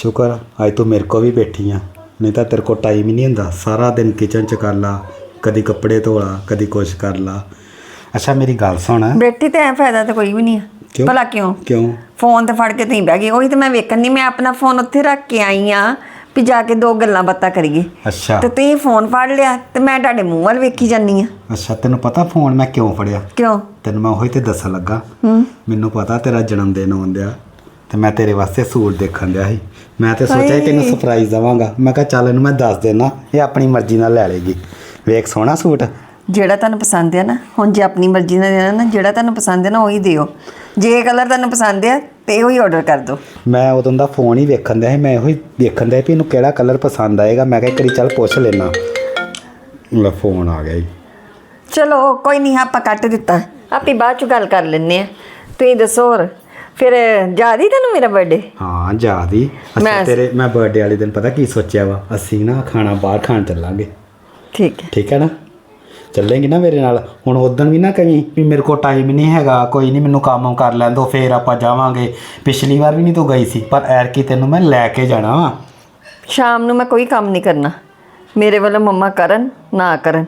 ਸ਼ੁਕਰ ਅੱਜ ਤੂੰ ਮੇਰੇ ਕੋ ਵੀ ਬੈਠੀ ਆ। ਨਹੀਂ ਤਾਂ ਤੇਰੇ ਕੋ ਟਾਈਮ ਹੀ ਨਹੀਂ ਹੁੰਦਾ। ਸਾਰਾ ਦਿਨ ਕਿਚਨ ਚ ਕਰ ਲਾ ਕਦੀ ਕੱਪੜੇ ਧੋ ਲਾ ਕਦੀ ਕੁਛ ਕਰ ਲਾ। ਅੱਛਾ ਮੇਰੀ ਗੱਲ ਸੁਣ। ਬੇਟੀ ਤੇ ਐ ਫਾਇਦਾ ਤੇ ਕੋਈ ਵੀ ਨਹੀਂ ਆ। ਕਿਉਂ? ਭਲਾ ਕਿਉਂ? ਕਿਉਂ? ਫੋਨ ਤੇ ਫੜ ਕੇ ਤੀ ਬਹਿ ਗਈ ਉਹੀ ਤੇ ਮੈਂ ਵੇਖਣ ਨਹੀਂ ਮੈਂ ਆਪਣਾ ਫੋਨ ਉੱਥੇ ਰੱਖ ਕੇ ਆਈ ਆ ਵੀ ਜਾ ਕੇ ਦੋ ਗੱਲਾਂ ਬਾਤਾਂ ਕਰੀਏ। ਅੱਛਾ। ਤੇ ਤੁਸੀਂ ਫੋਨ ਫੜ ਲਿਆ ਤੇ ਮੈਂ ਤੁਹਾਡੇ ਮੂੰਹ ਵੱਲ ਵੇਖੀ ਜਾਨੀ ਆ। ਅੱਛਾ ਤੈਨੂੰ ਪਤਾ ਫੋਨ ਮੈਂ ਕਿਉਂ ਫੜਿਆ? ਕਿਉਂ? ਤੈਨੂੰ ਮੈਂ ਉਹੀ ਤੇ ਦੱਸਣ ਲੱਗਾ। ਹੂੰ। ਮੈਨੂੰ ਪਤਾ ਤੇਰਾ ਜਨਮ ਦਿਨ ਆਉਂਦਿਆ ਤੇ ਮੈਂ ਤੇਰੇ ਵਾਸਤੇ ਸੂਟ ਦੇਖਣ ਡਿਆ ਸੀ। ਮੈਂ ਤੇ ਸੋਚਿਆ ਤੈਨੂੰ ਹਾਏ। ਸਰਪ੍ਰਾਈਜ਼ ਦਵਾਂਗਾ। ਮੈਂ ਕਿਹਾ ਚੱਲ ਇਹਨੂੰ ਮੈਂ ਦੱਸ ਦੇਣਾ ਇਹ ਆਪਣੀ ਮਰਜ਼ੀ ਨਾਲ ਲੈ ਲੇਗੀ ਵੇਖ ਸੋਹਣਾ ਸੂਟ। ਜਿਹੜਾ ਤੁਹਾਨੂੰ ਪਸੰਦ ਹੈ ਨਾ ਹੁਣ ਜੇ ਆਪਣੀ ਮਰਜ਼ੀ ਨਾਲ ਦੇਣਾ ਨਾ ਜਿਹੜਾ ਤੁਹਾਨੂੰ ਪਸੰਦ ਹੈ ਨਾ ਉਹੀ ਦਿਓ। ਜੇ ਕਲਰ ਤੁਹਾਨੂੰ ਪਸੰਦ ਹੈ ਤੇ ਉਹੀ ਆਰਡਰ ਕਰ ਦਿਓ। ਮੈਂ ਉਦੋਂ ਦਾ ਫੋਨ ਹੀ ਵੇਖਣ ਸੀ ਮੈਂ ਉਹੀ ਵੇਖਣ ਡਿਆ ਵੀ ਇਹਨੂੰ ਕਿਹੜਾ ਕਲਰ ਪਸੰਦ ਆਏਗਾ। ਮੈਂ ਕਿਹਾ ਇੱਕ ਵਾਰੀ ਚੱਲ ਪੁੱਛ ਲੈਣਾ ਮੇਰਾ ਫੋਨ ਆ ਗਿਆ ਜੀ। ਚਲੋ ਕੋਈ ਨਹੀਂ ਆਪਾਂ ਕੱਟ ਦਿੱਤਾ। ਆਪੀ ਬਾਅਦ ਚ ਗੱਲ ਕਰ ਲੈਨੇ ਆ। ਤੁਸੀਂ ਦੱਸੋ ਹੋਰ। ਫਿਰ ਯਾਦ ਹੀ ਤੁਹਾਨੂੰ ਮੇਰਾ ਬਰਥਡੇ ਹਾਂ ਜਾਦੀ ਅੱਛਾ ਮੈਂ- ਤੇਰੇ ਮੈਂ ਬਰਥਡੇ ਵਾਲੇ ਦਿਨ ਪਤਾ ਕੀ ਸੋਚਿਆ ਵਾ? ਅਸੀਂ ਨਾ ਖਾਣਾ ਬਾਹਰ ਖਾਣ ਚੱਲਾਂਗੇ। ਠੀਕ ਹੈ। ਠੀਕ ਹੈ ਨਾ? ਚੱਲੇਂਗੀ ਨਾ ਮੇਰੇ ਨਾਲ? ਹੁਣ ਉਦੋਂ ਵੀ ਨਾ ਕਹੀਂ ਵੀ ਮੇਰੇ ਕੋਲ ਟਾਈਮ ਨਹੀਂ ਹੈਗਾ ਕੋਈ ਨਹੀਂ ਮੈਨੂੰ ਕੰਮ ਕਰ ਲੈਣ ਦੋ ਫੇਰ ਆਪਾਂ ਜਾਵਾਂਗੇ। ਪਿਛਲੀ ਵਾਰ ਵੀ ਨਹੀਂ ਤੂੰ ਗਈ ਸੀ ਪਰ ਐਰ ਕੀ ਤੈਨੂੰ ਮੈਂ ਲੈ ਕੇ ਜਾਣਾ ਵਾ। ਸ਼ਾਮ ਨੂੰ ਮੈਂ ਕੋਈ ਕੰਮ ਨਹੀਂ ਕਰਨਾ। ਮੇਰੇ ਵੱਲੋਂ ਮੰਮਾ ਕਰਨ ਨਾ ਕਰਨ।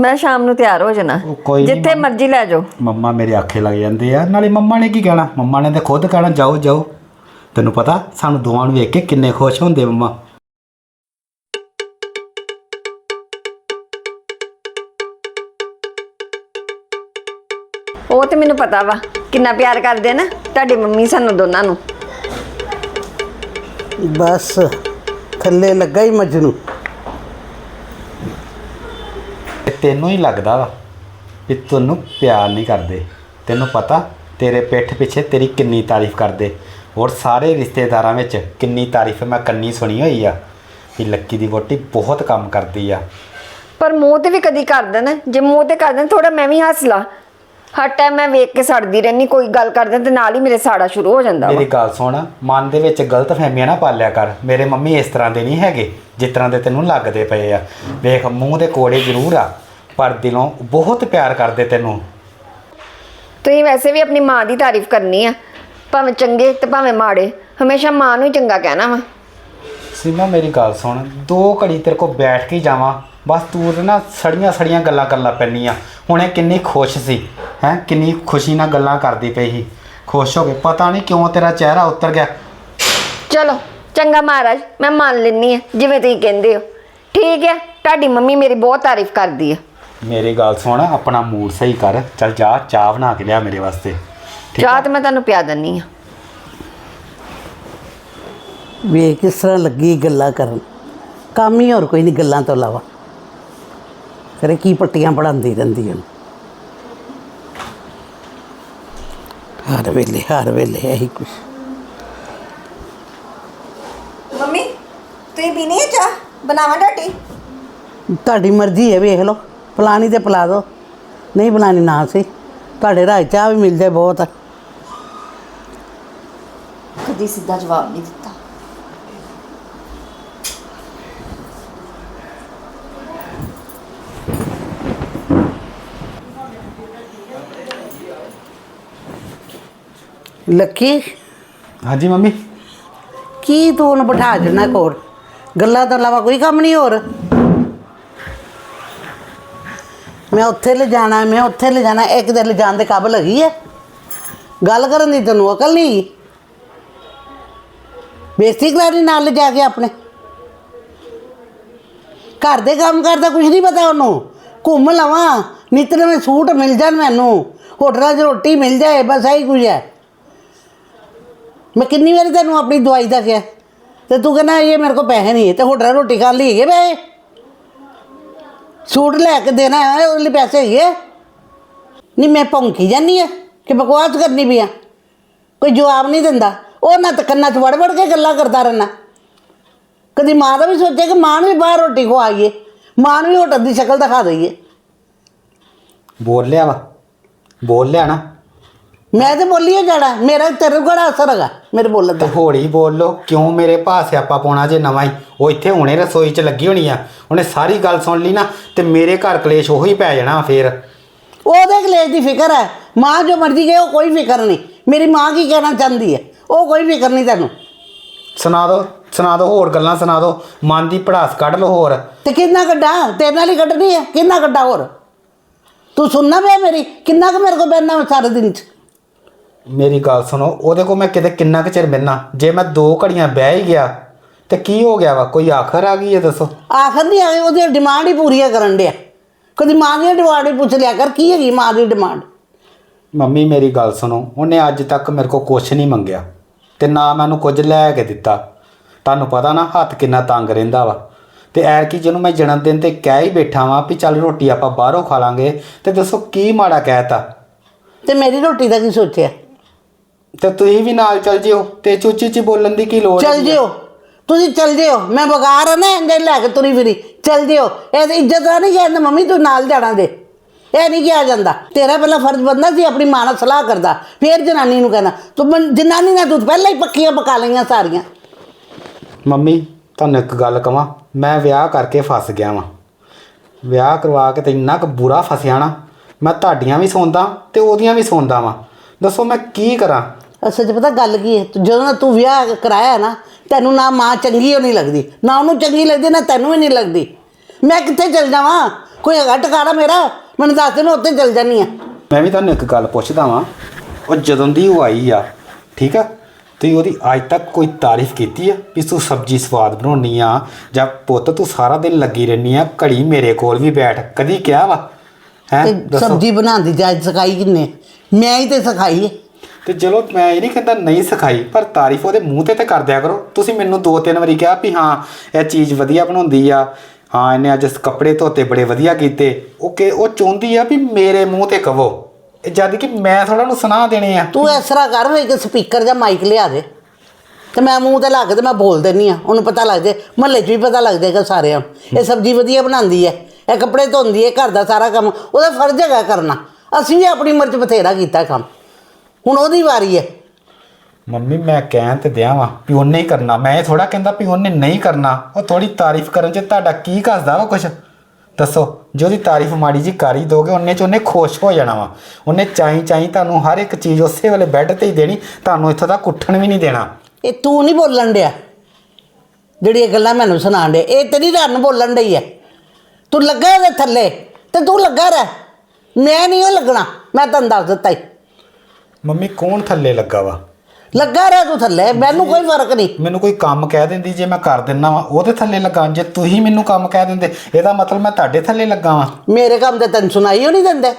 ਮੈਂ ਸ਼ਾਮ ਨੂੰ ਤਿਆਰ ਹੋ ਜਾਣਾ। ਉਹ ਕੋਈ ਨੀ ਜਿੱਥੇ ਮਰਜ਼ੀ ਲੈ ਜਾਓ। ਮੰਮਾ ਮੇਰੇ ਆਖੇ ਲੱਗ ਜਾਂਦੇ ਆ। ਨਾਲੇ ਮੰਮਾ ਨੇ ਕੀ ਕਹਿਣਾ? ਮੰਮਾ ਨੇ ਤੇ ਖੁਦ ਕਹਿਣਾ ਜਾਓ ਜਾਓ। ਤੈਨੂੰ ਪਤਾ ਸਾਨੂੰ ਦੋਵਾਂ ਨੂੰ ਵੇਖ ਕੇ ਕਿੰਨੇ ਖੁਸ਼ ਹੁੰਦੇ ਮੰਮਾ। ਉਹ ਤੇ ਮੈਨੂੰ ਪਤਾ ਵਾ ਕਿੰਨਾ ਪਿਆਰ ਕਰਦੇ ਨਾ ਤੁਹਾਡੀ ਮੰਮੀ ਸਾਨੂੰ ਦੋਨਾਂ ਨੂੰ। ਬਸ ਥੱਲੇ ਲੱਗਾ ਹੀ ਮਜਨੂ ਤੇ ਤੈਨੂੰ ਹੀ ਲੱਗਦਾ ਵਾ ਵੀ ਤੈਨੂੰ ਪਿਆਰ ਨਹੀਂ ਕਰਦੇ। ਤੈਨੂੰ ਪਤਾ ਤੇਰੇ ਪਿੱਠ ਪਿੱਛੇ ਤੇਰੀ ਕਿੰਨੀ ਤਾਰੀਫ ਕਰਦੇ। ਔਰ ਸਾਰੇ ਰਿਸ਼ਤੇਦਾਰਾਂ ਵਿੱਚ ਕਿੰਨੀ ਤਾਰੀਫ ਮੈਂ ਕੰਨੀ ਸੁਣੀ ਹੋਈ ਆ ਵੀ ਲੱਕੀ ਦੀ ਵੋਟੀ ਬਹੁਤ ਕੰਮ ਕਰਦੀ ਆ। ਪਰ ਮੂੰਹ ਤੇ ਵੀ ਕਦੀ ਕਰ ਦੇਣ। ਜੇ ਮੂੰਹ ਤੇ ਕਰ ਦੇਣ ਥੋੜਾ ਮੈਂ ਵੀ ਹੱਸ ਲਾ। ਹਰ ਟਾਈਮ ਮੈਂ ਵੇਖ ਕੇ ਸੜਦੀ ਰਹਿਣੀ ਕੋਈ ਗੱਲ ਕਰ ਦੇਣ ਤੇ ਨਾਲ ਹੀ ਮੇਰੇ ਸਾੜਾ ਸ਼ੁਰੂ ਹੋ ਜਾਂਦਾ ਵਾ। ਮੇਰੀ ਗੱਲ ਸੁਣ ਮਨ ਦੇ ਵਿੱਚ ਗਲਤ ਫਹਿਮੀਆਂ ਨਾ ਪਾਲਿਆ ਕਰ। ਮੇਰੇ ਮੰਮੀ ਇਸ ਤਰ੍ਹਾਂ ਦੇ ਨਹੀਂ ਹੈਗੇ ਜਿਸ ਤਰ੍ਹਾਂ ਦੇ ਤੈਨੂੰ ਲੱਗਦੇ ਪਏ ਆ। ਵੇਖ ਮੂੰਹ ਦੇ ਕੋੜੇ ਜ਼ਰੂਰ ਆ। ਪਰ ਦਿਲੋਂ ਬਹੁਤ ਪਿਆਰ ਕਰਦੇ ਤੈਨੂੰ। ਤੁਸੀਂ ਵੈਸੇ ਵੀ ਆਪਣੀ ਮਾਂ ਦੀ ਤਾਰੀਫ ਕਰਨੀ ਆ। ਭਾਵੇਂ ਚੰਗੇ ਤੇ ਭਾਵੇਂ ਮਾੜੇ ਹਮੇਸ਼ਾ ਮਾਂ ਨੂੰ ਹੀ ਚੰਗਾ ਕਹਿਣਾ ਵਾ। ਸੀਮਾ ਮੇਰੀ ਗੱਲ ਸੁਣ। ਦੋ ਘੜੀ ਤੇਰੇ ਕੋਲ ਬੈਠ ਕੇ ਹੀ ਜਾਵਾਂ। ਬਸ ਤੂੰ ਤੇ ਨਾ ਸੜੀਆਂ ਸੜੀਆਂ ਗੱਲਾਂ ਕਰਲਾ ਪੈਣੀਆਂ ਹੁਣ ਇਹ ਕਿੰਨੀ ਖੁਸ਼ ਸੀ ਹੈ? ਕਿੰਨੀ ਖੁਸ਼ੀ ਨਾਲ ਗੱਲਾਂ ਕਰਦੀ ਪਈ ਸੀ। ਖੁਸ਼ ਹੋ ਕੇ ਪਤਾ ਨਹੀਂ ਕਿਉਂ ਤੇਰਾ ਚਿਹਰਾ ਉਤਰ ਗਿਆ। ਚਲੋ ਚੰਗਾ ਮਹਾਰਾਜ ਮੈਂ ਮੰਨ ਲੈਣੀ ਆ ਜਿਵੇਂ ਤੁਸੀਂ ਕਹਿੰਦੇ ਹੋ। ਠੀਕ ਹੈ ਤੁਹਾਡੀ ਮੰਮੀ ਮੇਰੀ ਬਹੁਤ ਤਾਰੀਫ ਕਰਦੀ ਆ। ਮੇਰੀ ਗੱਲ ਸੁਣ ਆਪਣਾ ਮੂਡ ਸਹੀ ਕਰ। ਚੱਲ ਜਾ ਚਾਹ ਬਣਾ ਕੇ ਲਿਆ ਮੇਰੇ ਵਾਸਤੇ। ਠੀਕ ਚਾਹ ਤੇ ਮੈਂ ਤੁਹਾਨੂੰ ਪਿਆ ਦਿੰਨੀ ਆ। ਵੇਖ ਕਿਸ ਤਰ੍ਹਾਂ ਲੱਗੀ ਗੱਲਾਂ ਕਰਨ। ਕੰਮ ਹੀ ਹੋਰ ਕੋਈ ਨਹੀਂ ਗੱਲਾਂ ਤੋਂ ਇਲਾਵਾ। ਕਰੇ ਕੀ ਪੱਟੀਆਂ ਪੜਾਉਂਦੀ ਰਹਿੰਦੀ ਹੈ ਹਰ ਵੇਲੇ ਹਰ ਵੇਲੇ ਇਹੀ ਕੁਛ। ਮੰਮੀ ਤੁਸੀਂ ਪੀਣੀ ਹੈ ਚਾਹ? ਬਣਾਵਾਂ ਡਾਟੀ ਤੁਹਾਡੀ ਮਰਜ਼ੀ ਹੈ ਵੇਖ ਲਓ। ਪਲਾਨੀ ਤੇ ਪਿਲਾ ਦਿਓ ਨਹੀਂ ਬਣਾਣੀ ਨਾ ਸੀ। ਤੁਹਾਡੇ ਰਾਹ ਚਾਹ ਵੀ ਮਿਲ ਜਾਏ ਬਹੁਤ। ਕਦੀ ਸਿੱਧਾ ਜਵਾਬ ਨਹੀਂ ਦਿੱਤਾ। ਲੱਕੀ? ਹਾਂਜੀ ਮੰਮੀ। ਕੀ ਤੂੰ ਉਹਨੂੰ ਬਿਠਾ ਜਣਾ ਕੋਲ? ਗੱਲਾਂ ਤੋਂ ਇਲਾਵਾ ਕੋਈ ਕੰਮ ਨਹੀਂ ਹੋਰ? ਮੈਂ ਉੱਥੇ ਲੈ ਜਾਣਾ ਮੈਂ ਉੱਥੇ ਲੈ ਜਾਣਾ ਇੱਕ ਦਿਨ ਲੈ ਜਾਣ ਦੇ ਕਾਬਲ ਹੈਗੀ ਹੈ ਗੱਲ ਕਰਨ ਦੀ ਤੈਨੂੰ ਅਕਲ ਨਹੀਂ ਬੇਸਿਕ ਕਰਾਣੀ ਨਾਲ ਲੈ ਜਾ ਕੇ ਆਪਣੇ। ਘਰ ਦੇ ਕੰਮ ਕਰਦਾ ਕੁਝ ਨਹੀਂ ਪਤਾ ਉਹਨੂੰ। ਘੁੰਮ ਲਵਾਂ ਨਿੱਤ ਨਵੇਂ ਸੂਟ ਮਿਲ ਜਾਣ ਮੈਨੂੰ। ਹੋਟਲਾਂ 'ਚ ਰੋਟੀ ਮਿਲ ਜਾਏ, ਬਸ ਆਹੀ ਕੁਝ ਹੈ। ਮੈਂ ਕਿੰਨੀ ਵਾਰੀ ਤੈਨੂੰ ਆਪਣੀ ਦਵਾਈ ਦਾ ਕਿਹਾ? ਤੇ ਤੂੰ ਕਹਿੰਦਾ, ਇਹ ਮੇਰੇ ਕੋਲ ਪੈਸੇ ਨਹੀਂ ਹੈ, ਤੇ ਹੋਟਲ ਰੋਟੀ ਖਾਣ ਲਈ ਹੈਗੇ ਪੈਸੇ? ਸੂਟ ਲੈ ਕੇ ਦੇਣਾ ਹੈ, ਉਹਦੇ ਲਈ ਪੈਸੇ ਹੈਗੇ ਨਹੀਂ, ਮੈਂ ਭੌਂਕੀ ਜਾਨੀ ਆ ਕਿ ਬਕਵਾਸ ਕਰਨੀ ਪਈ ਆ। ਕੋਈ ਜਵਾਬ ਨਹੀਂ ਦਿੰਦਾ। ਉਹ ਨਾ ਤਾਂ ਕੰਨਾਂ 'ਚ ਵੜ ਕੇ ਗੱਲਾਂ ਕਰਦਾ ਰਹਿਣਾ ਕਦੀ ਮਾਂ ਦਾ ਵੀ ਸੋਚਿਆ ਕਿ ਮਾਂ ਨੂੰ ਵੀ ਬਾਹਰ ਰੋਟੀ ਖਵਾਈਏ। ਮਾਂ ਨੂੰ ਵੀ ਹੋਟਲ ਦੀ ਸ਼ਕਲ ਦਿਖਾ ਦਈਏ। ਬੋਲ ਲਿਆ ਵਾ। ਬੋਲ ਲਿਆ ਨਾ। ਮੈਂ ਤੇ ਬੋਲੀ ਹੋ ਜਾਣਾ ਮੇਰਾ ਤੇਰੇ ਕੋਲ ਅਸਰ ਹੈਗਾ ਮੇਰੇ ਬੋਲਣ ਤੇ ਦਾ ਹੌਲੀ ਬੋਲ ਲੋ ਕਿਉਂ ਮੇਰੇ ਭਾ ਸਿਆਪਾ ਪਾਉਣਾ ਜੇ ਨਵਾਂ ਹੀ? ਉਹ ਇੱਥੇ ਹੁਣੇ ਰਸੋਈ 'ਚ ਲੱਗੀ ਹੋਣੀ ਆ ਉਹਨੇ ਸਾਰੀ ਗੱਲ ਸੁਣ ਲਈ ਨਾ ਤੇ ਮੇਰੇ ਘਰ ਕਲੇਸ਼ ਉਹੀ ਪੈ ਜਾਣਾ ਫੇਰ। ਉਹਦੇ ਕਲੇਸ਼ ਦੀ ਫਿਕਰ ਹੈ ਮਾਂ ਜੋ ਮਰਜ਼ੀ ਕਹੇ ਉਹ ਕੋਈ ਫਿਕਰ ਨਹੀਂ। ਮੇਰੀ ਮਾਂ ਕੀ ਕਹਿਣਾ ਚਾਹੁੰਦੀ ਹੈ? ਉਹ ਕੋਈ ਫਿਕਰ ਨਹੀਂ ਤੈਨੂੰ। ਸੁਣਾ ਦਿਓ ਸੁਣਾ ਦਿਓ ਹੋਰ ਗੱਲਾਂ ਸੁਣਾ ਦਿਓ ਮਨ ਦੀ ਪੜਾਸ ਕੱਢ ਲਓ ਹੋਰ। ਤੇ ਕਿੰਨਾ ਕੱਢਾਂ ਤੇਰੇ ਨਾਲ ਹੀ ਕੱਢਣੀ ਹੈ ਕਿੰਨਾ ਕੱਢਾਂ ਹੋਰ? ਤੂੰ ਸੁਣਨਾ ਪਿਆ ਮੇਰੀ? ਕਿੰਨਾ ਕੁ ਮੇਰੇ ਕੋਲ ਬੈਠਣਾ ਸਾਰੇ ਦਿਨ ਚ? ਮੇਰੀ ਗੱਲ ਸੁਣੋ ਉਹਦੇ ਕੋਲ ਮੈਂ ਕਿਤੇ ਕਿੰਨਾ ਕੁ ਚਿਰ ਮਿਲਣਾ? ਜੇ ਮੈਂ ਦੋ ਘੜੀਆਂ ਬਹਿ ਹੀ ਗਿਆ ਤੇ ਕੀ ਹੋ ਗਿਆ ਵਾ? ਕੋਈ ਆਖਰ ਆ ਗਈ ਹੈ ਦੱਸੋ। ਆਖਰ ਨਹੀਂ ਆਏ ਉਹਦੀ ਡਿਮਾਂਡ ਹੀ ਪੂਰੀਆਂ ਕਰਨ ਡਿਆ। ਕਦੀ ਮਾਂ ਦੀ ਡਿਮਾਂਡ ਹੀ ਪੁੱਛ ਲਿਆ ਕਰ ਕੀ ਹੈਗੀ ਮਾਂ ਦੀ ਡਿਮਾਂਡ ਮੰਮੀ ਮੇਰੀ ਗੱਲ ਸੁਣੋ ਉਹਨੇ ਅੱਜ ਤੱਕ ਮੇਰੇ ਕੋਲ ਕੁਝ ਨਹੀਂ ਮੰਗਿਆ ਤੇ ਨਾ ਮੈਨੂੰ ਕੁਝ ਲੈ ਕੇ ਦਿੱਤਾ। ਤੁਹਾਨੂੰ ਪਤਾ ਨਾ ਹੱਥ ਕਿੰਨਾ ਤੰਗ ਰਹਿੰਦਾ ਵਾ। ਤੇ ਐਰ ਕੀ ਜਿਹਨੂੰ ਮੈਂ ਜਨਮ ਦਿਨ ਤੇ ਕਹਿ ਹੀ ਬੈਠਾ ਵਾਂ ਵੀ ਚੱਲ ਰੋਟੀ ਆਪਾਂ ਬਾਹਰੋਂ ਖਾ ਲਾਂਗੇ ਤੇ ਦੱਸੋ ਕੀ ਮਾੜਾ ਕਹਿਤਾ? ਤੇ ਮੇਰੀ ਰੋਟੀ ਦਾ ਕੀ ਸੋਚਿਆ? ਤੇ ਤੁਸੀਂ ਵੀ ਨਾਲ ਚੱਲ ਜਿਓ ਤੇ ਚੂਚੀ ਚ ਬੋਲਣ ਦੀ ਕੀ ਲੋੜ ਚੱਲ? ਜਿਓ। ਤੁਸੀਂ ਚੱਲ ਜਿਓ। ਮੈਂ ਬਗਾਰ ਆ ਨਾ ਇੰਦੇ ਲੈ ਕੇ ਤੁਰੀ ਫਿਰੀ। ਚੱਲ ਜਿਓ। ਇਹ ਤਾਂ ਇੱਜ਼ਤ ਦਾ ਨਹੀਂ ਕਹਿੰਦਾ ਮੰਮੀ ਤੂੰ ਨਾਲ ਜਾਣਾ ਦੇ ਇਹ ਨਹੀਂ ਕਿਹਾ ਜਾਂਦਾ। ਤੇਰਾ ਪਹਿਲਾਂ ਫਰਜ਼ ਬੰਦਾ ਸੀ ਆਪਣੀ ਮਾਂ ਨਾਲ ਸਲਾਹ ਕਰਦਾ। ਫੇਰ ਜਨਾਨੀ ਨੂੰ ਕਹਿਣਾ। ਤੂੰ ਮਨ- ਜਨਾਨੀ ਨਾਲ ਤੂੰ ਪਹਿਲਾਂ ਹੀ ਪੱਕੀਆਂ ਪਕਾ ਲਈਆਂ ਸਾਰੀਆਂ। ਮੰਮੀ ਤੁਹਾਨੂੰ ਇੱਕ ਗੱਲ ਕਵਾਂ। ਮੈਂ ਵਿਆਹ ਕਰਕੇ ਫਸ ਗਿਆ ਵਾਂ। ਵਿਆਹ ਕਰਵਾ ਕੇ ਤੇ ਇੰਨਾ ਕੁ ਬੁਰਾ ਫਸਿਆ ਨਾ। ਮੈਂ ਤੁਹਾਡੀਆਂ ਵੀ ਸੁਣਦਾ ਤੇ ਉਹਦੀਆਂ ਵੀ ਸੁਣਦਾ ਵਾਂ। ਦੱਸੋ ਮੈਂ ਕੀ ਕਰਾਂ? ਅਸਲ 'ਚ ਪਤਾ ਗੱਲ ਕੀ ਹੈ? ਜਦੋਂ ਦਾ ਤੂੰ ਵਿਆਹ ਕਰਾਇਆ ਨਾ ਤੈਨੂੰ ਨਾ ਮਾਂ ਚੰਗੀ ਹੋ ਨਹੀਂ ਲੱਗਦੀ। ਨਾ ਉਹਨੂੰ ਚੰਗੀ ਲੱਗਦੀ ਨਾ ਤੈਨੂੰ ਵੀ ਨਹੀਂ ਲੱਗਦੀ। ਮੈਂ ਕਿੱਥੇ ਚਲ ਜਾਵਾਂ? ਕੋਈ ਹੈਗਾ ਟਿਕਾਣਾ ਮੇਰਾ? ਮੈਨੂੰ ਦੱਸ ਦੇ ਉੱਥੇ ਚਲ ਜਾਨੀ ਆ ਮੈਂ ਵੀ ਤੁਹਾਨੂੰ ਇੱਕ ਗੱਲ ਪੁੱਛਦਾ ਵਾਂ। ਉਹ ਜਦੋਂ ਦੀ ਉਹ ਆਈ ਆ ਠੀਕ ਆ? ਤੁਸੀਂ ਉਹਦੀ ਅੱਜ ਤੱਕ ਕੋਈ ਤਾਰੀਫ ਕੀਤੀ ਆ ਵੀ ਤੂੰ ਸਬਜ਼ੀ ਸਵਾਦ ਬਣਾਉਣੀ ਆ ਜਾਂ ਪੁੱਤ ਤੂੰ ਸਾਰਾ ਦਿਨ ਲੱਗੀ ਰਹਿਨੀ ਆ ਘੜੀ ਮੇਰੇ ਕੋਲ ਵੀ ਬੈਠ। ਕਦੀ ਕਿਹਾ ਵਾ? ਹੈ? ਤੇ ਸਬਜ਼ੀ ਬਣਾਉਣ ਦੀ ਜਾਚ ਸਿਖਾਈ ਕਿੰਨੇ? ਮੈਂ ਹੀ ਤੇ ਸਿਖਾਈ ਹੈ। ਤੇ ਚਲੋ ਮੈਂ ਇਹ ਨਹੀਂ ਕਹਿੰਦਾ ਨਹੀਂ ਸਿਖਾਈ, ਪਰ ਤਾਰੀਫ ਉਹਦੇ ਮੂੰਹ ਤੇ ਤੇ ਕਰ ਦਿਆ ਕਰੋ। ਤੁਸੀਂ ਮੈਨੂੰ ਦੋ ਤਿੰਨ ਵਾਰੀ ਕਿਹਾ ਵੀ ਹਾਂ, ਇਹ ਚੀਜ਼ ਵਧੀਆ ਬਣਾਉਂਦੀ ਆ। ਹਾਂ, ਇਹਨੇ ਅੱਜ ਕੱਪੜੇ ਧੋਤੇ, ਬੜੇ ਵਧੀਆ ਕੀਤੇ। ਉਹ ਕਿ ਉਹ ਚਾਹੁੰਦੀ ਆ ਵੀ ਮੇਰੇ ਮੂੰਹ ਤੇ ਕਹੋ ਇਹ ਜਦ ਕਿ ਮੈਂ ਥੋੜਾ ਨੂੰ ਸੁਣਾ ਦੇਣੇ ਆ। ਤੂੰ ਇਸ ਤਰ੍ਹਾਂ ਕਰ, ਇੱਕ ਸਪੀਕਰ ਜਾਂ ਮਾਈਕ ਲਿਆ ਦੇ। ਤੇ ਮੈਂ ਮੂੰਹ ਤੇ ਲਾ ਕੇ ਤੇ ਮੈਂ ਬੋਲ ਦਿੰਨੀ ਆ। ਉਹਨੂੰ ਪਤਾ ਲੱਗ ਜੇ, ਮਹੱਲੇ 'ਚ ਵੀ ਪਤਾ ਲੱਗ ਜਾਏਗਾ ਸਾਰਿਆਂ ਨੂੰ। ਇਹ ਸਬਜ਼ੀ ਵਧੀਆ ਬਣਾਉਂਦੀ ਹੈ ਇਹ ਕੱਪੜੇ ਧੋਂਦੀ ਹੈ ਘਰ ਦਾ ਸਾਰਾ ਕੰਮ। ਉਹਦਾ ਫਰਜ਼ ਹੈਗਾ ਕਰਨਾ। ਅਸੀਂ ਵੀ ਆਪਣੀ ਉਮਰ 'ਚ ਬਥੇਰਾ ਕੀਤਾ ਕੰਮ। ਹੁਣ ਉਹਦੀ ਵਾਰੀ ਹੈ। ਮੰਮੀ ਮੈਂ ਕਹਿਣ ਤੇ ਦਿਆਂ ਵਾਂ ਵੀ ਉਹਨੇ ਹੀ ਕਰਨਾ। ਮੈਂ ਇਹ ਥੋੜਾ ਕਹਿੰਦਾ ਵੀ ਉਹਨੇ ਨਹੀਂ ਕਰਨਾ। ਉਹ ਥੋੜੀ ਤਾਰੀਫ ਕਰਨ 'ਚ ਤੁਹਾਡਾ ਕੀ ਘਸਦਾ ਵਾ ਕੁਛ? ਦੱਸੋ ਜੇ ਉਹਦੀ ਤਾਰੀਫ ਮਾੜੀ ਜੀ ਕਰ ਦੋਗੇ ਉਹਨੇ 'ਚ ਉਹਨੇ ਖੁਸ਼ ਹੋ ਜਾਣਾ ਵਾ। ਉਹਨੇ ਚਾਈ ਚਾਈ ਤੁਹਾਨੂੰ ਹਰ ਇੱਕ ਚੀਜ਼ ਉਸੇ ਵੇਲੇ ਬੈੱਡ ਤੇ ਹੀ ਦੇਣੀ ਤੁਹਾਨੂੰ ਇੱਥੋਂ ਤੱਕ ਉੱਠਣ ਵੀ ਨਹੀਂ ਦੇਣਾ। ਇਹ ਤੂੰ ਨਹੀਂ ਬੋਲਣ ਡਿਆ। ਜਿਹੜੀ ਇਹ ਗੱਲਾਂ ਮੈਨੂੰ ਸੁਣਾਉਣ ਦੇ ਇਹ ਤੇਰੀ ਰਨ ਬੋਲਣ ਡਈ ਹੈ। ਤੂੰ ਲੱਗਾ ਇਹਦੇ ਥੱਲੇ ਤੇ ਤੂੰ ਲੱਗਾ ਰਹਿ। ਮੈਂ ਨਹੀਂ ਉਹ ਲੱਗਣਾ ਮੈਂ ਤੈਨੂੰ ਦੱਸ ਦਿੱਤਾ ਹੀ ਮੰਮੀ ਕੌਣ ਥੱਲੇ ਲੱਗਾ ਵਾ? ਲੱਗਾ ਰਹਿ ਤੂੰ ਥੱਲੇ ਮੈਨੂੰ ਕੋਈ ਫ਼ਰਕ ਨਹੀਂ। ਮੈਨੂੰ ਕੋਈ ਕੰਮ ਕਹਿ ਦਿੰਦੀ ਜੇ ਮੈਂ ਕਰ ਦਿੰਨਾ ਵਾ ਉਹਦੇ ਥੱਲੇ ਲੱਗਾ ਜੇ ਤੁਸੀਂ ਮੈਨੂੰ ਕੰਮ ਕਹਿ ਦਿੰਦੇ ਇਹਦਾ ਮਤਲਬ ਮੈਂ ਤੁਹਾਡੇ ਥੱਲੇ ਲੱਗਾ ਵਾਂ। ਮੇਰੇ ਕੰਮ ਤੇ ਤੈਨੂੰ ਸੁਣਾਈ ਹੋ ਨਹੀਂ ਦਿੰਦੇ?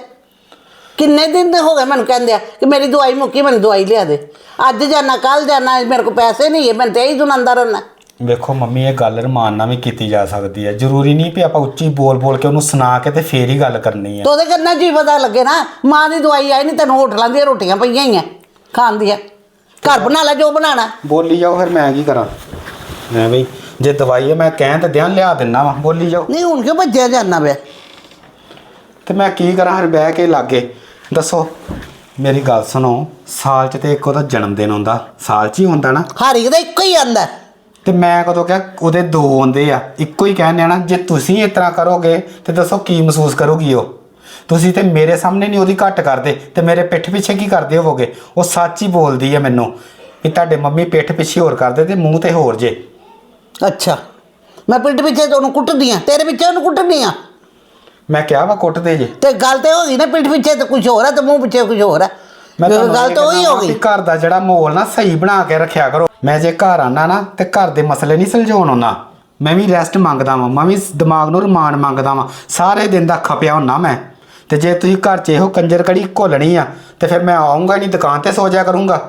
ਕਿੰਨੇ ਦਿਨ ਦੇ ਹੋ ਗਏ ਮੈਨੂੰ ਕਹਿੰਦੇ ਆ ਕਿ ਮੇਰੀ ਦਵਾਈ ਮੁੱਕੀ ਮੈਨੂੰ ਦਵਾਈ ਲਿਆ ਦੇ। ਅੱਜ ਜਾਣਾ ਕੱਲ ਜਾਣਾ ਮੇਰੇ ਕੋਲ ਪੈਸੇ ਨਹੀਂ ਹੈ ਮੈਂ ਤੇ ਹੀ ਸੁਣਾਉਂਦਾ ਰਹਿਣਾ ਵੇਖੋ ਮੰਮੀ ਇਹ ਗੱਲ ਰਮਾਨ ਨਾਲ ਵੀ ਕੀਤੀ ਜਾ ਸਕਦੀ ਹੈ। ਜ਼ਰੂਰੀ ਨਹੀਂ ਵੀ ਆਪਾਂ ਉੱਚੀ ਬੋਲ ਬੋਲ ਕੇ ਉਹਨੂੰ ਸੁਣਾ ਕੇ ਤੇ ਫੇਰ ਹੀ ਗੱਲ ਕਰਨੀ ਹੈ। ਤੋ ਉਹਦੇ ਕੰਨਾਂ 'ਚ ਹੀ ਪਤਾ ਲੱਗੇ ਨਾ ਮਾਂ ਦੀ ਦਵਾਈ ਆਈ ਨਹੀਂ ਤੈਨੂੰ ਹੋਟਲਾਂ ਦੀਆਂ ਰੋਟੀਆਂ ਪਈਆਂ ਹੀ ਆ ਖਾਣ ਦੀਆਂ। ਘਰ ਬਣਾ ਲੈ ਜੋ ਬਣਾਣਾ ਬੋਲੀ ਜਾਓ ਫਿਰ ਮੈਂ ਕੀ ਕਰਾਂ? ਮੈਂ ਵੀ ਜੇ ਦਵਾਈ ਹੈ ਮੈਂ ਕਹਿਣ ਤੇ ਦਿਆਂ ਲਿਆ ਦਿੰਨਾ ਵਾ ਬੋਲੀ ਜਾਓ। ਨਹੀਂ ਹੁਣ ਕਿਉਂ ਭੱਜਿਆ ਜਾਣਾ ਵੇ? ਤੇ ਮੈਂ ਕੀ ਕਰਾਂ ਫਿਰ ਬਹਿ ਕੇ ਲਾਗੇ। ਦੱਸੋ ਮੇਰੀ ਗੱਲ ਸੁਣੋ ਸਾਲ 'ਚ ਤੇ ਇੱਕ ਉਹਦਾ ਜਨਮ ਦਿਨ ਹੁੰਦਾ ਸਾਲ 'ਚ ਹੀ ਹੁੰਦਾ ਨਾ? ਹਰ ਇੱਕ ਦਾ ਇੱਕੋ ਹੀ ਆਂਦਾ। ਤੇ ਮੈਂ ਕਦੋਂ ਕਿਹਾ ਉਹਦੇ ਦੋ ਆਉਂਦੇ ਆ। ਇੱਕੋ ਹੀ ਕਹਿੰਦੇ ਆ ਨਾ ਜੇ ਤੁਸੀਂ ਇਸ ਤਰ੍ਹਾਂ ਕਰੋਗੇ ਤੇ ਦੱਸੋ ਕੀ ਮਹਿਸੂਸ ਕਰੋਗੀ ਉਹ? ਤੁਸੀਂ ਤੇ ਮੇਰੇ ਸਾਹਮਣੇ ਨਹੀਂ ਉਹਦੀ ਘੱਟ ਕਰਦੇ ਤੇ ਮੇਰੇ ਪਿੱਠ ਪਿੱਛੇ ਕੀ ਕਰਦੇ ਹੋਵੋਗੇ? ਉਹ ਸੱਚ ਹੀ ਬੋਲਦੀ ਹੈ ਮੈਨੂੰ ਵੀ ਤੁਹਾਡੇ ਮੰਮੀ ਪਿੱਠ ਪਿੱਛੇ ਹੋਰ ਕਰਦੇ ਤੇ ਮੂੰਹ ਤੇ ਹੋਰ ਜੇ। ਅੱਛਾ। ਮੈਂ ਪਿੱਠ ਪਿੱਛੇ ਤੋਂ ਉਹਨੂੰ ਕੁੱਟਦੀ ਆ ਤੇਰੇ ਪਿੱਛੇ ਉਹਨੂੰ ਕੁੱਟਦੀ ਆ? ਮੈਂ ਕਿਹਾ ਵਾ ਕੁੱਟਦੇ ਜੇ। ਤੇ ਗੱਲ ਤੇ ਹੋ ਗਈ ਨਾ ਪਿੱਠ ਪਿੱਛੇ ਤੇ ਕੁਝ ਹੋਰ ਹੈ ਤੇ ਮੂੰਹ ਪਿੱਛੇ ਕੁਝ ਹੋਰ ਹੈ ਤੁਹਾਨੂੰ ਗੱਲ ਤਾਂ ਉਹੀ ਹੋ ਗਈ। ਘਰ ਦਾ ਜਿਹੜਾ ਮਾਹੌਲ ਨਾ ਸਹੀ ਬਣਾ ਕੇ ਰੱਖਿਆ ਕਰੋ। ਮੈਂ ਜੇ ਘਰ ਆਣਾ ਨਾ ਤੇ ਘਰ ਦੇ ਮਸਲੇ ਨਹੀਂ ਸੁਲਝਾਉਣ ਆਉਣਾ ਮੈਂ ਵੀ ਰੈਸਟ ਮੰਗਦਾ ਵਾਂ ਮੈਂ ਵੀ ਦਿਮਾਗ ਨੂੰ ਰਮਾਨ ਮੰਗਦਾ ਵਾਂ। ਸਾਰੇ ਦਿਨ ਦਾ ਖਪਿਆ ਹੁੰਨਾ ਮੈਂ। ਤੇ ਜੇ ਤੁਸੀਂ ਘਰ 'ਚ ਇਹੋ ਕੰਜਰ ਕੜੀ ਘੋਲਣੀ ਆ ਤੇ ਫਿਰ ਮੈਂ ਆਉਂਗਾ ਨਹੀਂ ਦੁਕਾਨ ਤੇ ਸੋ ਜਾ ਕਰੂੰਗਾ।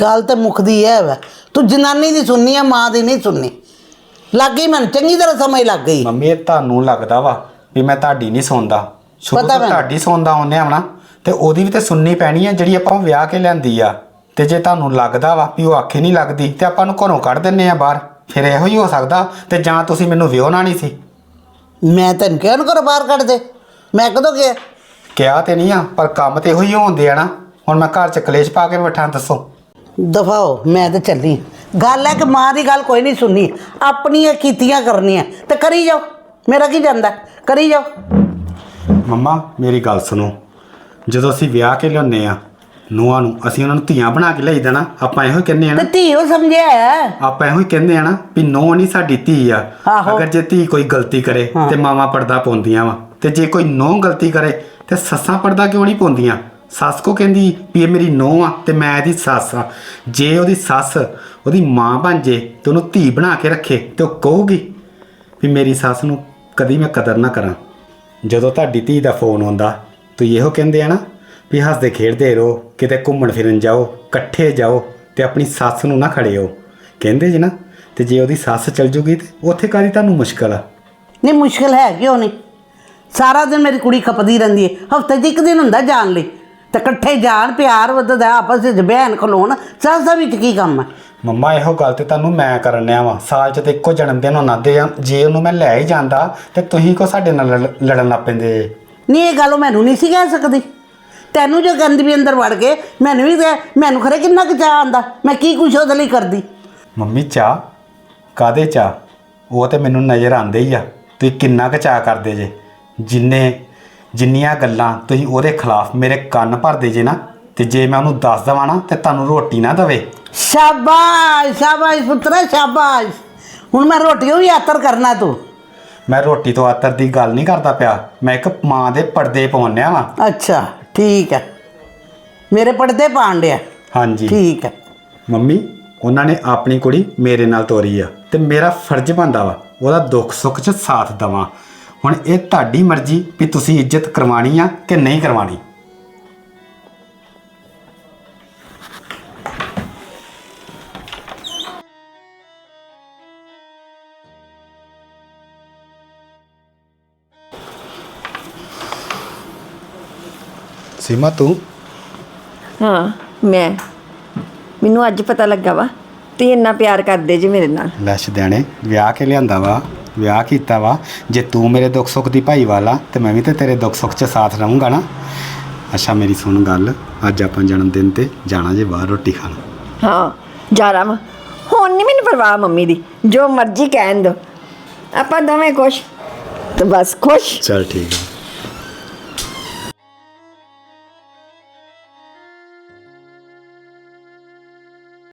ਗੱਲ ਤੇ ਮੁੱਕਦੀ ਹੈ ਵਾ ਤੂੰ ਜਨਾਨੀ ਦੀ ਸੁਣਨੀ ਆ ਮਾਂ ਦੀ ਨਹੀਂ ਸੁਣਨੀ। ਲੱਗ ਗਈ ਮੈਨੂੰ ਚੰਗੀ ਤਰ੍ਹਾਂ ਸਮਝ ਲੱਗ ਗਈ। ਮੰਮੀ ਇਹ ਤੁਹਾਨੂੰ ਲੱਗਦਾ ਵਾ ਵੀ ਮੈਂ ਤੁਹਾਡੀ ਨਹੀਂ ਸੁਣਦਾ। ਸ਼ੁਰੂ ਪਤਾ ਤੋਂ ਮੈਨੂੰ। ਤੁਹਾਡੀ ਸੁਣਦਾ ਆਉਂਦੇ ਆਵਣਾ ਤੇ ਉਹਦੀ ਵੀ ਤੇ ਸੁਣਨੀ ਪੈਣੀ ਆ ਜਿਹੜੀ ਆਪਾਂ ਵਿਆਹ ਕੇ ਲਿਆਂਦੀ ਆ। ਤੇ ਜੇ ਤੁਹਾਨੂੰ ਲੱਗਦਾ ਵਾ ਵੀ ਉਹ ਆਖੇ ਨਹੀਂ ਲੱਗਦੀ ਤੇ ਆਪਾਂ ਨੂੰ ਘਰੋਂ ਕੱਢ ਦਿੰਨੇ ਆ ਬਾਹਰ। ਫਿਰ ਇਹੋ ਹੀ ਹੋ ਸਕਦਾ ਤੇ ਜਾਂ ਤੁਸੀਂ ਮੈਨੂੰ ਵਿਆਹਣਾ ਨਹੀਂ ਸੀ। ਮੈਂ ਤੈਨੂੰ ਕਿਹਾ ਨੂੰ ਘਰੋਂ ਬਾਹਰ ਕੱਢ ਦੇ। ਮੈਂ ਕਦੋਂ ਗਿਆ ਕਿਹਾ ਤੇ ਨਹੀਂ ਆ ਪਰ ਕੰਮ ਤੇ ਇਹੋ ਹੀ ਹੁੰਦੇ ਆ ਨਾ। ਹੁਣ ਮੈਂ ਘਰ ਚ ਕਲੇਸ਼ ਪਾ ਕੇ ਬੈਠਾ ਦੱਸੋ। ਦਫਾਓ ਮੈਂ ਤੇ ਚੱਲੀ। ਗੱਲ ਹੈ ਕਿ ਮਾਂ ਦੀ ਗੱਲ ਕੋਈ ਨਹੀਂ ਸੁਣਨੀ। ਆਪਣੀਆਂ ਕੀਤੀਆਂ ਕਰਨੀਆਂ। ਤੇ ਕਰੀ ਜਾਓ। ਮੇਰਾ ਕੀ ਜਾਂਦਾ? ਕਰੀ ਜਾਓ। ਮੰਮਾ ਮੇਰੀ ਗੱਲ ਸੁਣੋ। ਜਦੋਂ ਅਸੀਂ ਵਿਆਹ ਕੇ ਲਿਆਉਂਦੇ ਆ ਨੂੰਹਾਂ ਨੂੰ ਅਸੀਂ ਉਹਨਾਂ ਨੂੰ ਧੀਆਂ ਬਣਾ ਕੇ ਲਈ ਦੇਣਾ ਆਪਾਂ ਇਹੋ ਹੀ ਕਹਿੰਦੇ ਆ ਤੇ ਨਾ ਧੀ ਉਹ ਸਮਝਿਆ ਹੈ। ਆਪਾਂ ਇਹੋ ਹੀ ਕਹਿੰਦੇ ਆ ਨਾ ਵੀ ਨੋ ਨਹੀਂ ਸਾਡੀ ਧੀ ਆ ਆਹੋ। ਅਗਰ ਜੇ ਧੀ ਕੋਈ ਗਲਤੀ ਕਰੇ। ਤੇ ਮਾਵਾ ਪਰਦਾ ਪਾਉਂਦੀਆਂ ਵਾ ਤੇ ਜੇ ਕੋਈ ਨੋ ਗਲਤੀ ਕਰੇ ਤੇ ਸੱਸਾਂ ਪਰਦਾ ਕਿਉਂ ਨਹੀਂ ਪਾਉਂਦੀਆਂ ਸੱਸ ਕੋ ਕਹਿੰਦੀ ਵੀ ਇਹ ਮੇਰੀ ਨੋ ਆ ਤੇ ਮੈਂ ਇਹਦੀ ਸੱਸ ਆ ਜੇ ਉਹਦੀ ਸੱਸ ਉਹਦੀ ਮਾਂ ਬਣ ਜੇ ਤੇ ਉਹਨੂੰ ਧੀ ਬਣਾ ਕੇ ਰੱਖੇ ਤੇ ਉਹ ਕਹੂਗੀ ਵੀ ਮੇਰੀ ਸੱਸ ਨੂੰ ਕਦੀ ਮੈਂ ਕਦਰ ਨਾ ਕਰਾਂ ਜਦੋਂ ਤੁਹਾਡੀ ਧੀ ਦਾ ਫੋਨ ਆਉਂਦਾ ਤੁਸੀਂ ਇਹੋ ਕਹਿੰਦੇ ਆ ਨਾ ਵੀ ਹੱਸਦੇ ਖੇਡਦੇ ਰਹੋ ਕਿਤੇ ਘੁੰਮਣ ਫਿਰਨ ਜਾਓ ਇਕੱਠੇ ਜਾਓ ਤੇ ਆਪਣੀ ਸੱਸ ਨੂੰ ਨਾ ਖੜਿਓ ਕਹਿੰਦੇ ਜੀ ਨਾ ਤੇ ਜੇ ਉਹਦੀ ਸੱਸ ਚਲ ਜੂਗੀ ਤੇ ਉੱਥੇ ਕਾਦੀ ਤੁਹਾਨੂੰ ਮੁਸ਼ਕਲ ਆ? ਨਹੀਂ ਮੁਸ਼ਕਲ ਹੈ ਕਿਉਂ ਨਹੀਂ? ਸਾਰਾ ਦਿਨ ਮੇਰੀ ਕੁੜੀ ਖਪਦੀ ਰਹਿੰਦੀ ਹੈ ਹਫ਼ਤੇ 'ਚ ਇੱਕ ਦਿਨ ਹੁੰਦਾ ਜਾਣ ਲਈ। ਤੇ ਇਕੱਠੇ ਜਾਣ ਪਿਆਰ ਵੱਧਦਾ ਆਪਸ ਵਿੱਚ ਬਹਿਣ ਖਲੋਣ ਸੱਸ ਦਾ ਵਿੱਚ ਕੀ ਕੰਮ ਹੈ ਮੰਮਾ ਇਹੋ ਗੱਲ ਤੇ ਤੁਹਾਨੂੰ ਮੈਂ ਕਰਨ ਡਿਆ ਵਾਂ। ਸਾਲ 'ਚ ਤੇ ਇੱਕੋ ਜਨਮ ਦਿਨ ਹੋਣਾ ਤੇ ਜੇ ਉਹਨੂੰ ਮੈਂ ਲੈ ਹੀ ਜਾਂਦਾ ਤੇ ਤੁਸੀਂ ਕੋ ਸਾਡੇ ਨਾਲ ਲੜ- ਲੜਨ ਲੱਗ ਪੈਂਦੇ? ਨਹੀਂ ਇਹ ਗੱਲ ਉਹ ਮੈਨੂੰ ਨਹੀਂ ਸੀ ਕਹਿ ਸਕਦੀ। ਤੈਨੂੰ ਜੋ ਗੰਦ ਵੀ ਅੰਦਰ ਵੜ ਗਏ ਮੈਨੂੰ ਵੀ ਤੇ ਮੈਨੂੰ ਖਰੇ ਕਿੰਨਾ ਕੁ ਚਾਹ ਆਂਦਾ ਮੈਂ ਕੀ ਕੁਛ ਉਹਦੇ ਲਈ ਕਰਦੀ? ਮੰਮੀ ਚਾਹ ਕਾਦੇ ਚਾਹ ਉਹ ਤੇ ਮੈਨੂੰ ਨਜ਼ਰ ਆਉਂਦੇ ਹੀ ਆ। ਤੁਸੀਂ ਕਿੰਨਾ ਕੁ ਚਾਹ ਕਰਦੇ ਜੇ? ਜਿੰਨੇ ਜਿੰਨੀਆਂ ਗੱਲਾਂ ਤੁਸੀਂ ਉਹਦੇ ਖਿਲਾਫ ਮੇਰੇ ਕੰਨ ਭਰਦੇ ਜੇ ਨਾ ਤੇ ਜੇ ਮੈਂ ਉਹਨੂੰ ਦੱਸ ਦਵਾਂ ਨਾ ਤੇ ਤੁਹਾਨੂੰ ਰੋਟੀ ਨਾ ਦਵੇ। ਸ਼ਾਬਾਸ਼ ਸ਼ਾਬਾਸ਼ ਪੁੱਤਰਾ ਸ਼ਾਬਾਸ਼। ਹੁਣ ਮੈਂ ਰੋਟੀਓ ਵੀ ਆਤਰ ਕਰਨਾ ਤੂੰ। ਮੈਂ ਰੋਟੀ ਤੋਂ ਆਤਰ ਦੀ ਗੱਲ ਨਹੀਂ ਕਰਦਾ ਪਿਆ। ਮੈਂ ਇੱਕ ਮਾਂ ਦੇ ਪਰਦੇ ਪਾਉਣਿਆ ਵਾਂ। ਅੱਛਾ ਠੀਕ ਹੈ। ਮੇਰੇ ਪਰਦੇ ਪਾਣ ਡਿਆ? ਹਾਂਜੀ। ਠੀਕ ਹੈ। ਮੰਮੀ ਉਹਨਾਂ ਨੇ ਆਪਣੀ ਕੁੜੀ ਮੇਰੇ ਨਾਲ ਤੋਰੀ ਆ ਤੇ ਮੇਰਾ ਫਰਜ਼ ਬਣਦਾ ਵਾ ਉਹਦਾ ਦੁੱਖ ਸੁੱਖ 'ਚ ਸਾਥ ਦਵਾਂ। ਹੁਣ ਇਹ ਤੁਹਾਡੀ ਮਰਜ਼ੀ ਵੀ ਤੁਸੀਂ ਇੱਜ਼ਤ ਕਰਵਾਣੀ ਆ ਕਿ ਨਹੀਂ ਕਰਵਾਣੀ ਸੀਮਾ ਤੂੰ? ਹਾਂ ਮੈਂ। ਮੈਨੂੰ ਅੱਜ ਪਤਾ ਲੱਗਾ ਵਾ ਤੁਸੀਂ ਇੰਨਾ ਪਿਆਰ ਕਰਦੇ ਜੇ ਮੇਰੇ ਨਾਲ। ਲੈਸ਼ ਦੇਣੇ ਵਿਆਹ ਕੇ ਲਿਆਂਦਾ ਵਾ ਵਿਆਹ ਕੀਤਾ ਵਾ। ਜੇ ਤੂੰ ਮੇਰੇ ਦੁੱਖ ਸੁੱਖ ਦੀ ਭਾਈ ਵਾਲਾ ਤੇ ਮੈਂ ਵੀ ਤੇ ਤੇਰੇ ਦੁੱਖ ਸੁੱਖ 'ਚ ਸਾਥ ਰਹੂੰਗਾ ਨਾ। ਅੱਛਾ ਮੇਰੀ ਸੁਣ ਗੱਲ। ਅੱਜ ਆਪਾਂ ਜਨਮ ਦਿਨ ਤੇ ਜਾਣਾ ਜੇ ਬਾਹਰ ਰੋਟੀ ਖਾਣ। ਹਾਂ ਜਾ ਰਹਾ ਵਾ। ਹੁਣ ਨਹੀਂ ਮੈਨੂੰ ਪਰਵਾਹ ਮੰਮੀ ਦੀ ਜੋ ਮਰਜ਼ੀ ਕਹਿਣ ਦੋ। ਆਪਾਂ ਦੋਵੇਂ ਖੁਸ਼ ਤੇ ਬਸ ਖੁਸ਼। ਚਲ ਠੀਕ ਹੈ